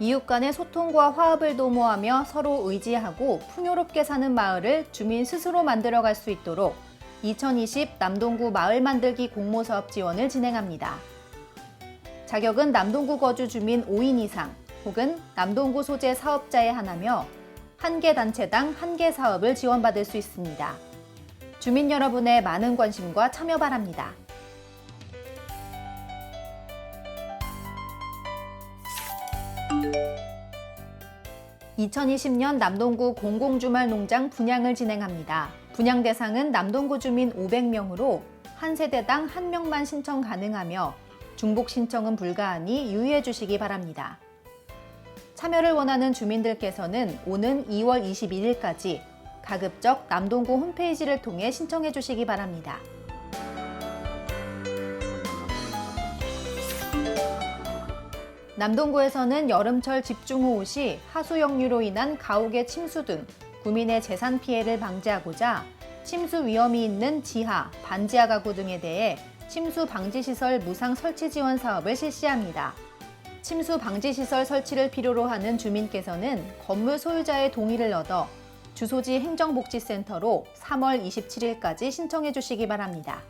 이웃 간의 소통과 화합을 도모하며 서로 의지하고 풍요롭게 사는 마을을 주민 스스로 만들어갈 수 있도록 2020 남동구 마을 만들기 공모 사업 지원을 진행합니다. 자격은 남동구 거주 주민 5인 이상 혹은 남동구 소재 사업자의 하나며 한 개 단체당 한 개 사업을 지원받을 수 있습니다. 주민 여러분의 많은 관심과 참여 바랍니다. (2020년) 남동구 공공주말 농장 분양을 진행합니다. 분양 대상은 남동구 주민 500명으로 한 세대당 한 명만 신청 가능하며 중복 신청은 불가하니 유의해 주시기 바랍니다. 참여를 원하는 주민들께서는 오는 2월 21일까지 가급적 남동구 홈페이지를 통해 신청해 주시기 바랍니다. 남동구에서는 여름철 집중호우 시 하수역류로 인한 가옥의 침수 등 구민의 재산 피해를 방지하고자 침수 위험이 있는 지하, 반지하 가구 등에 대해 침수 방지 시설 무상 설치 지원 사업을 실시합니다. 침수 방지 시설 설치를 필요로 하는 주민께서는 건물 소유자의 동의를 얻어 주소지 행정복지센터로 3월 27일까지 신청해 주시기 바랍니다.